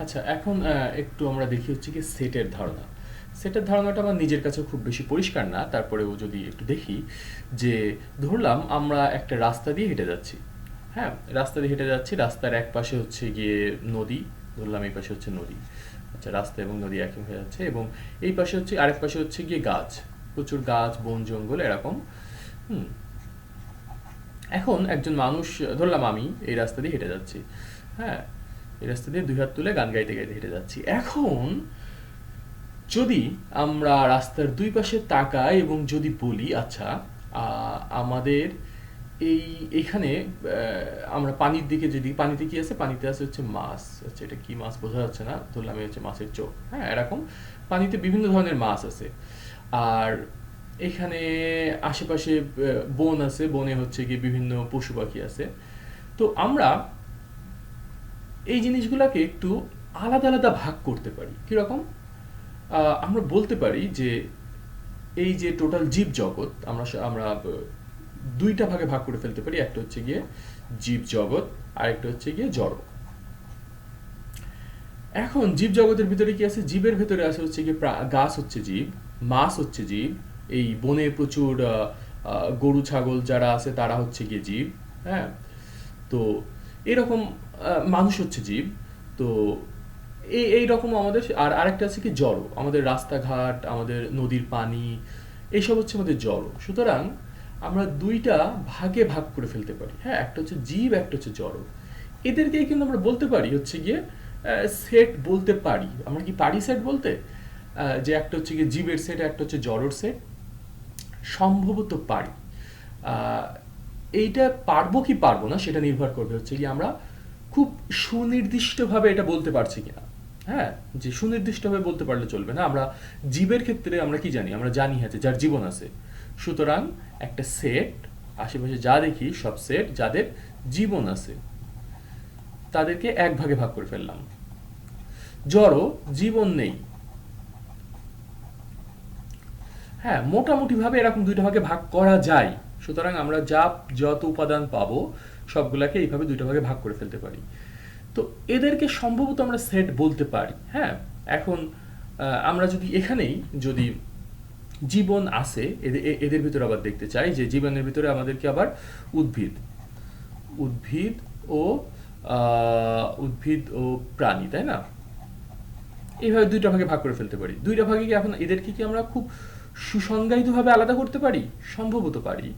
আচ্ছা এখন একটু আমরা দেখি হচ্ছে কি সেটের ধারণা। সেটের ধারণাটা আমার নিজের কাছে খুব বেশি পরিষ্কার না, তারপরেও যদি একটু দেখি যে, ধরলাম আমরা একটা রাস্তা দিয়ে হেঁটে যাচ্ছি। হ্যাঁ রাস্তা দিয়ে হেঁটে যাচ্ছি, রাস্তার এক পাশে হচ্ছে গিয়ে নদী, ধরলাম এই পাশে হচ্ছে নদী। আচ্ছা রাস্তা এবং নদী একই হয়ে যাচ্ছে এবং এই পাশে হচ্ছে, আরেক পাশে হচ্ছে গিয়ে গাছ। প্রচুর গাছ, বন, জঙ্গল এরকম। হুম। এখন একজন মানুষ, ধরলাম আমি, এই রাস্তা দিয়ে হেঁটে যাচ্ছি। হ্যাঁ এই রাস্তা দিয়ে দুই হাত তুলে গান গাইতে গাইতে হেঁটে যাচ্ছি। এখন যদি আমরা রাস্তার দুই পাশে তাকাই এবং যদি বলি আচ্ছা আমাদের এই, এখানে আমরা পানির দিকে যদি, পানিতে কি আছে? পানিতে আছে হচ্ছে মাছ। আচ্ছা এটা কি মাছ বোঝা যাচ্ছে না? ধরলাম হচ্ছে মাছের চোখ। হ্যাঁ এরকম পানিতে বিভিন্ন ধরনের মাছ আছে। আর এখানে আশেপাশে বন আছে। বনে হচ্ছে গিয়ে বিভিন্ন পশু পাখি আছে। তো আমরা এই জিনিসগুলোকে একটু আলাদা আলাদা ভাগ করতে পারি। কীরকম? আমরা বলতে পারি যে এই যে টোটাল জীব জগৎ, আমরা আমরা দুইটা ভাগে ভাগ করে ফেলতে পারি। একটা হচ্ছে গিয়ে জীব জগৎ আর একটা হচ্ছে গিয়ে জড় এখন জীব জগতের ভিতরে কি আছে? জীবের ভিতরে আছে হচ্ছে গিয়ে গাছ হচ্ছে জীব, মাছ হচ্ছে জীব, এই বনে প্রচুর গরু, ছাগল যারা আছে তারা হচ্ছে গিয়ে জীব হ্যাঁ? তো এরকম মানুষ হচ্ছে জীব। তো এই এই রকম আমাদের আর আরেকটা আছে কি? জড়। আমাদের রাস্তাঘাট, আমাদের নদীর পানি, এইসব হচ্ছে আমাদের জড়। সুতরাং আমরা দুইটা ভাগে ভাগ করে ফেলতে পারি। হ্যাঁ একটা হচ্ছে জীব, একটা হচ্ছে জড়। এদেরকে কিন্তু আমরা বলতে পারি হচ্ছে গিয়ে সেট বলতে পারি। আমরা কি পারি সেট বলতে? যে একটা হচ্ছে গিয়ে জীবের সেট একটা হচ্ছে জড়র সেট সম্ভবত পারি। এইটা পারব কি পারব না সেটা নির্ভর করবে হচ্ছে কি আমরা খুব সুনির্দিষ্টভাবে এটা বলতে পারছি কিনা। হ্যাঁ? যে সুনির্দিষ্টভাবে বলতে পারলে চলবে না। আমরা জীবের ক্ষেত্রে আমরা কি জানি? আমরা জানি হচ্ছে যার জীবন আছে। সুতরাং একটা সেট আশেপাশে যা দেখি সব সেট যাদের জীবন আছে, তাদেরকে এক ভাগে ভাগ করে ফেললাম। জড় জীবন নেই। হ্যাঁ মোটামুটি ভাবে এরকম দুইটা ভাগে ভাগ করা যায়। সুতরাং আমরা যা, যত উপাদান পাবো, সবগুলাকে এইভাবে দুইটা ভাগে ভাগ করে ফেলতে পারি। তো এদেরকে সম্ভবত আমরা সেট বলতে পারি হ্যাঁ? এখন আমরা যদি এখানেই যদি জীবন আছে এদের ভিতরে আবার দেখতে চাই যে জীবনের ভিতরে আমাদেরকে আবার উদ্ভিদ উদ্ভিদ ও উদ্ভিদ ও প্রাণী, তাই না? এইভাবে দুইটা ভাগে ভাগ করে ফেলতে পারি। দুইটা ভাগে কি এখন এদেরকে কি আমরা খুব সুসংজ্ঞায়িতভাবে আলাদা করতে পারি? সম্ভবত পারি।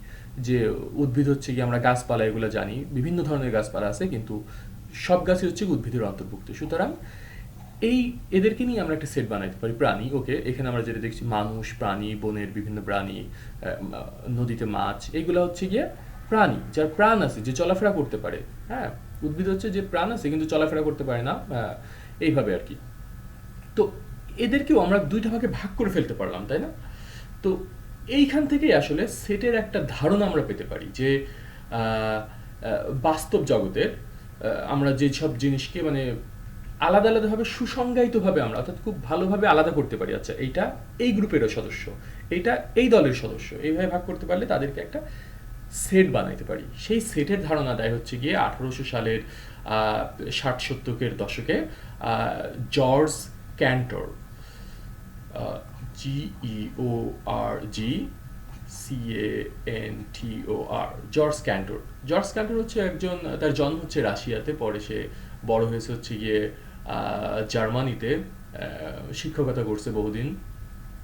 যে উদ্ভিদ হচ্ছে কি আমরা গাছপালা এগুলো জানি, বিভিন্ন ধরনের গাছপালা আছে, কিন্তু সব গাছই হচ্ছে উদ্ভিদের অন্তর্ভুক্ত। সুতরাং এই এদেরকে নিয়ে আমরা একটা সেট বানাইতে পারি, প্রাণী। ওকে এখানে আমরা যেটা দেখছি, মানুষ, প্রাণী, বনের বিভিন্ন প্রাণী নদীতে মাছ, এগুলো হচ্ছে গিয়ে প্রাণী, যার প্রাণ আছে, যে চলাফেরা করতে পারে। হ্যাঁ উদ্ভিদ হচ্ছে যে প্রাণ আছে, কিন্তু চলাফেরা করতে পারে না এইভাবে আর কি। তো এদেরকেও আমরা দুইটা ভাগে ভাগ করে ফেলতে পারলাম, তাই না? তো এইখান থেকেই আসলে সেটের একটা ধারণা আমরা পেতে পারি যে বাস্তব জগতের আমরা যে সব জিনিসকে মানে আলাদা আলাদাভাবে সুসংজ্ঞায়িতভাবে আমরা, অর্থাৎ খুব ভালোভাবে আলাদা করতে পারি। আচ্ছা এইটা এই গ্রুপেরও সদস্য, এইটা এই দলের সদস্য, এইভাবে ভাগ করতে পারলে তাদেরকে একটা সেট বানাইতে পারি। সেই সেটের ধারণা দেয় হচ্ছে গিয়ে আঠারোশো সালের ষাট সত্তরের দশকে George Cantor. G E O R G C A N T O R George Cantor George Cantor হচ্ছে একজন, তার জন্ম হচ্ছে রাশিয়াতে, পরে সে বড় হয়েছে হচ্ছে গিয়ে জার্মানিতে শিক্ষকতা করছে বহুদিন।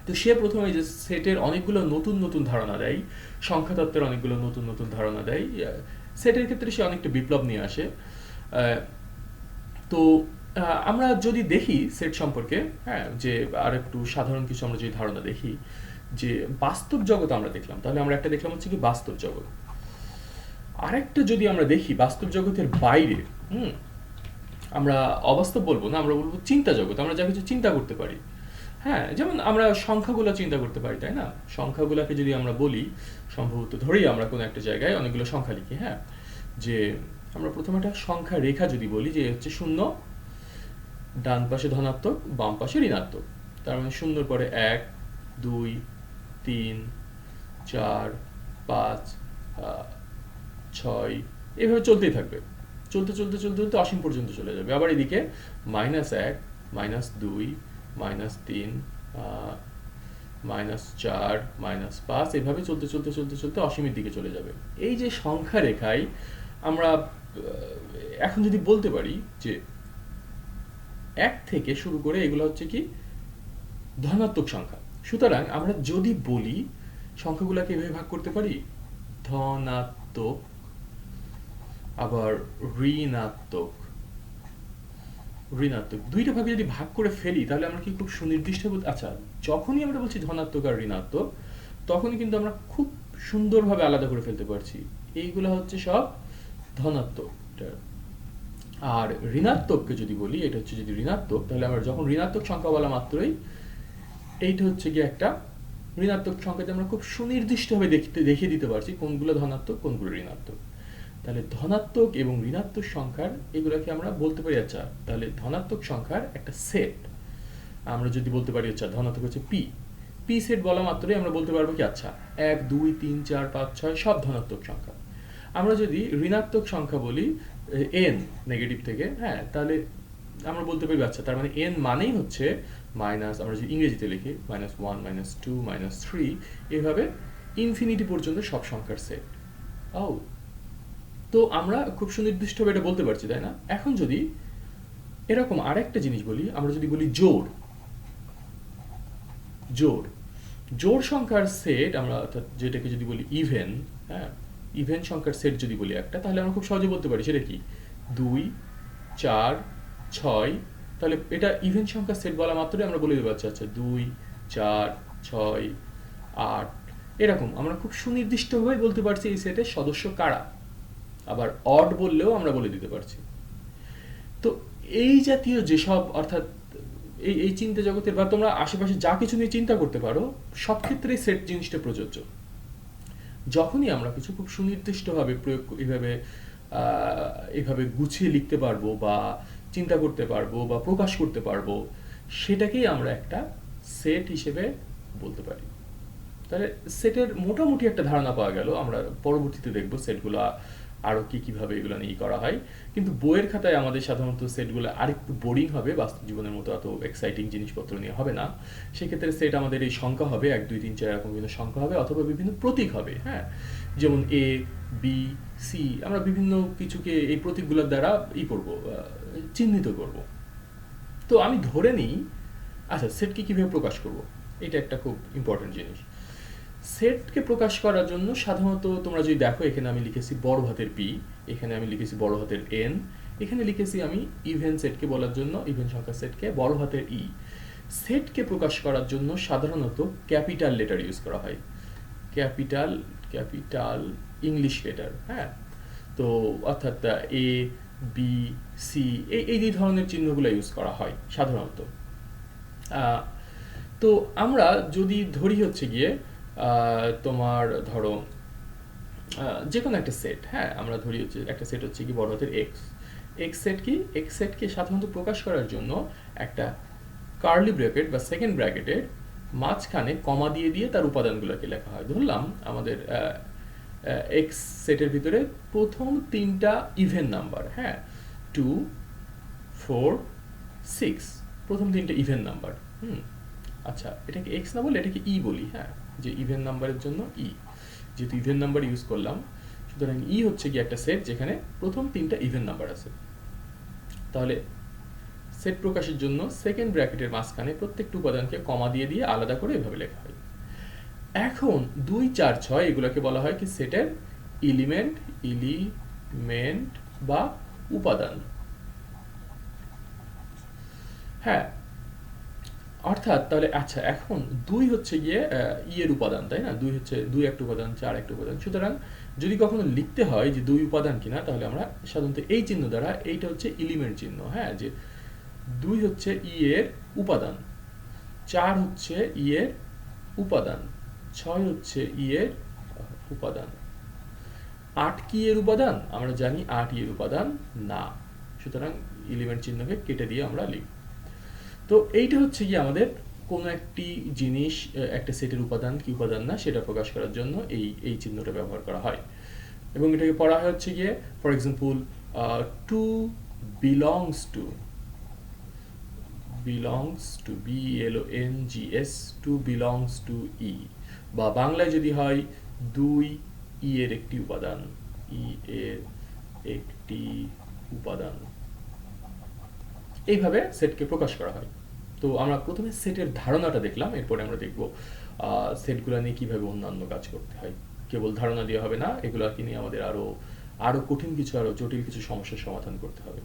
তো সে প্রথমে যে সেটের অনেকগুলো নতুন নতুন ধারণা দেয়, সংখ্যাতত্ত্বের অনেকগুলো নতুন নতুন ধারণা দেয় সেটের ক্ষেত্রে সে অনেকটা বিপ্লব নিয়ে আসে। তো আমরা যদি দেখি সেট সম্পর্কে হ্যাঁ যে আর একটু সাধারণ কিছু আমরা যদি ধারণা দেখি, যে বাস্তব জগৎ আমরা দেখলাম, তাহলে আমরা একটা দেখলাম হচ্ছে কি বাস্তব জগৎ। আরেকটা যদি আমরা দেখি বাস্তব জগতের বাইরে, হুম, আমরা অবাস্তব বলব না, আমরা বলব চিন্তা জগৎ, আমরা যা কিছু চিন্তা করতে পারি। হ্যাঁ যেমন আমরা সংখ্যাগুলো চিন্তা করতে পারি, তাই না? সংখ্যাগুলোকে যদি আমরা বলি, সম্ভবত ধরেই আমরা কোনো একটা জায়গায় অনেকগুলো সংখ্যা লিখি হ্যাঁ যে আমরা প্রথমে একটা সংখ্যা রেখা যদি বলি, যে হচ্ছে শূন্য ডান পাশে ধনাত্মক, বাম পাশে ঋণাত্মক। তার মানে শূন্যর পরে এক, দুই, তিন, চার, পাঁচ ছয়, এভাবে চলতেই থাকবে। চলতে চলতে চলতে চলতে অসীম পর্যন্ত চলে যাবে। আবার এদিকে মাইনাস এক, মাইনাস দুই, মাইনাস তিন মাইনাস চার, মাইনাস পাঁচ, এভাবে চলতে চলতে চলতে চলতে অসীমের দিকে চলে যাবে। এই যে সংখ্যা রেখায় আমরা এখন যদি বলতে পারি যে এক থেকে শুরু করে এগুলো হচ্ছে কি? ধনাত্মক সংখ্যা। সুতরাং আমরা যদি বলি, সংখ্যাগুলোকে এভাবে ভাগ করতে পারি? ধনাত্মক, আবার ঋণাত্মক। ঋণাত্মক। দুইটা ভাগে যদি ভাগ করে ফেলি, তাহলে আমরা কি খুব সুনির্দিষ্ট আচ্ছা যখনই আমরা বলছি ধনাত্মক আর ঋণাত্মক, তখনই কিন্তু আমরা খুব সুন্দরভাবে আলাদা করে ফেলতে পারছি। এইগুলো হচ্ছে সব ধনাত্মক। আর ঋণাত্মককে যদি বলি, এটা হচ্ছে যদি ঋণাত্মক, তাহলে আমরা যখন ঋণাত্মক সংখ্যা বলা মাত্রই, এইটা হচ্ছে গিয়ে একটা ঋণাত্মক সংখ্যাতে আমরা খুব সুনির্দিষ্টভাবে দেখতে, দেখিয়ে দিতে পারছি কোনগুলো ধনাত্মক, কোনগুলো ঋণাত্মক। তাহলে ধনাত্মক এবং ঋণাত্মক সংখ্যার এগুলোকে আমরা বলতে পারি আচ্ছা তাহলে ধনাত্মক সংখ্যার একটা সেট আমরা যদি বলতে পারি আচ্ছা ধনাত্মক হচ্ছে পি পি সেট বলা মাত্রই আমরা বলতে পারব কি আচ্ছা এক, দুই, তিন, চার, পাঁচ, ছয়, সব ধনাত্মক সংখ্যা। আমরা যদি ঋণাত্মক সংখ্যা বলি এন নেগেটিভ থেকে হ্যাঁ তাহলে আমরা বলতে পারি আচ্ছা তার মানে এন মানেই হচ্ছে মাইনাস আমরা যদি ইংরেজিতে লিখি minus one minus two minus three এভাবে ইনফিনিটি পর্যন্ত সব সংখ্যার সেট ও তো আমরা খুব সুনির্দিষ্টভাবে এটা বলতে পারছি, তাই না? এখন যদি এরকম আরেকটা জিনিস বলি, আমরা যদি বলি জোর জোর জোর সংখ্যার সেট আমরা অর্থাৎ যেটাকে যদি বলি ইভেন হ্যাঁ ইভেন সংখ্যার সেট যদি বলি একটা, তাহলে আমরা খুব সহজে বলতে পারি, সেটা কি? দুই, চার, ছয়, তাহলে এটা ইভেন সংখ্যার সেট বলা মাত্রই আমরা বলে দেবো আচ্ছা আচ্ছা দুই, চার, ছয়, আট, এরকম। আমরা খুব সুনির্দিষ্টভাবে বলতে পারছি এই সেটের সদস্য কারা। আবার অড বললেও আমরা বলে দিতে পারছি। তো এই জাতীয় যেসব, অর্থাৎ এই এই চিন্তা জগতের বা তোমরা আশেপাশে যা কিছু নিয়ে চিন্তা করতে পারো, সব ক্ষেত্রেই সেট জিনিসটা প্রযোজ্য। যখনই আমরা কিছু খুব সুনির্দিষ্টভাবে প্রয়োগ এভাবে এভাবে গুছিয়ে লিখতে পারব বা চিন্তা করতে পারব বা প্রকাশ করতে পারব, সেটাকেই আমরা একটা সেট হিসেবে বলতে পারি। তাহলে সেটের মোটামুটি একটা ধারণা পাওয়া গেল। আমরা পরবর্তীতে দেখব সেটগুলো আরও কি কীভাবে এগুলো নিয়ে করা হয়। কিন্তু বইয়ের খাতায় আমাদের সাধারণত সেটগুলো আরেকটু বোরিং হবে, বাস্তব জীবনের মতো এত এক্সাইটিং জিনিসপত্র নিয়ে হবে না। সেক্ষেত্রে সেট আমাদের এই সংখ্যা হবে, এক, দুই, তিন, চার এরকম বিভিন্ন সংখ্যা হবে অথবা বিভিন্ন প্রতীক হবে হ্যাঁ? যেমন এ বি সি আমরা বিভিন্ন কিছুকে এই প্রতীকগুলোর দ্বারা ই করব চিহ্নিত করব। তো আমি ধরে নিই আচ্ছা সেটকে কীভাবে প্রকাশ করব? এটা একটা খুব ইম্পর্টেন্ট জিনিস। সেটকে প্রকাশ করার জন্য সাধারণত তোমরা যদি দেখো, এখানে আমি লিখেছি বড় হাতের পি এখানে আমি লিখেছি বড় হাতের এন এখানে লিখেছি আমি ইভেন সেটকে বলার জন্য ইভেন সংখ্যা সেটকে, বড় হাতের ই সেটকে প্রকাশ করার জন্য সাধারণত ক্যাপিটাল লেটার ইউজ করা হয়। ক্যাপিটাল ক্যাপিটাল ইংলিশ লেটার হ্যাঁ? তো অর্থাৎ এ বি সি এই এই ধরনের চিহ্নগুলো ইউজ করা হয় সাধারণত। তো আমরা যদি ধরি হচ্ছে গিয়ে তোমার ধরো যে কোনো একটা সেট হ্যাঁ আমরা ধরি হচ্ছে একটা সেট হচ্ছে কি বড় হাতের এক্স এক্স সেট কি? এক্স সেটকে সাধারণত প্রকাশ করার জন্য একটা কার্লি ব্র্যাকেট বা সেকেন্ড ব্র্যাকেটের মাঝখানে কমা দিয়ে দিয়ে তার উপাদানগুলোকে লেখা হয়। ধরলাম আমাদের এক্স সেটের ভিতরে প্রথম তিনটা ইভেন নাম্বার হ্যাঁ টু ফোর সিক্স প্রথম তিনটা ইভেন নাম্বার হুম আচ্ছা এটাকে এক্স না বলে এটাকে ই বলি হ্যাঁ। যে ইভেন নাম্বারের জন্য ই যেহেতু ইভেন নাম্বার ইউজ করলাম, সুতরাং ই হচ্ছে কি একটা সেট যেখানে প্রথম তিনটা ইভেন নাম্বার আছে। তাহলে সেট প্রকাশের জন্য সেকেন্ড ব্র্যাকেটের মাঝখানে প্রত্যেকটা উপাদানকে কমা দিয়ে দিয়ে আলাদা করে এভাবে লেখা হয়। এখন দুই, চার, ছয় এগুলোকে বলা হয় কি সেটের এলিমেন্ট এলিমেন্ট বা উপাদান। হ্যাঁ অর্থাৎ তাহলে আচ্ছা এখন দুই হচ্ছে গিয়ে ই এর উপাদান, তাই না? দুই হচ্ছে, দুই একটা উপাদান, চার একটা উপাদান। সুতরাং যদি কখনো লিখতে হয় যে দুই উপাদান কিনা, তাহলে আমরা সাধারণত এই চিহ্ন দ্বারা এইটা হচ্ছে ইলিমেন্ট চিহ্ন হ্যাঁ? যে দুই হচ্ছে ই এর উপাদান, চার হচ্ছে ই এর উপাদান, ছয় হচ্ছে ই এর উপাদান। আট কি এর উপাদান? আমরা জানি আট ই এর উপাদান না। সুতরাং এলিমেন্ট চিহ্নকে কেটে দিয়ে আমরা লিখব। তো এইটা হচ্ছে কি আমাদের কোনো একটি জিনিস একটা সেটের উপাদান কি উপাদান না, সেটা প্রকাশ করার জন্য এই এই চিহ্নটা ব্যবহার করা হয়। এবং এটাকে পড়া হয় হচ্ছে গিয়ে for example two belongs two belongs to B L O N G S two belongs to E বা বাংলায় যদি হয়, দুই ই এর একটি উপাদান ই এর একটি উপাদান। এইভাবে সেটকে প্রকাশ করা হয়। তো আমরা প্রথমে সেটের ধারণাটা দেখলাম, এরপরে আমরা দেখব সেটগুলো নিয়ে কীভাবে অন্যান্য কাজ করতে হয়। কেবল ধারণা দিয়ে হবে না এগুলোকে নিয়ে আমাদের আরও আরও কঠিন কিছু, আরও জটিল কিছু সমস্যার সমাধান করতে হবে।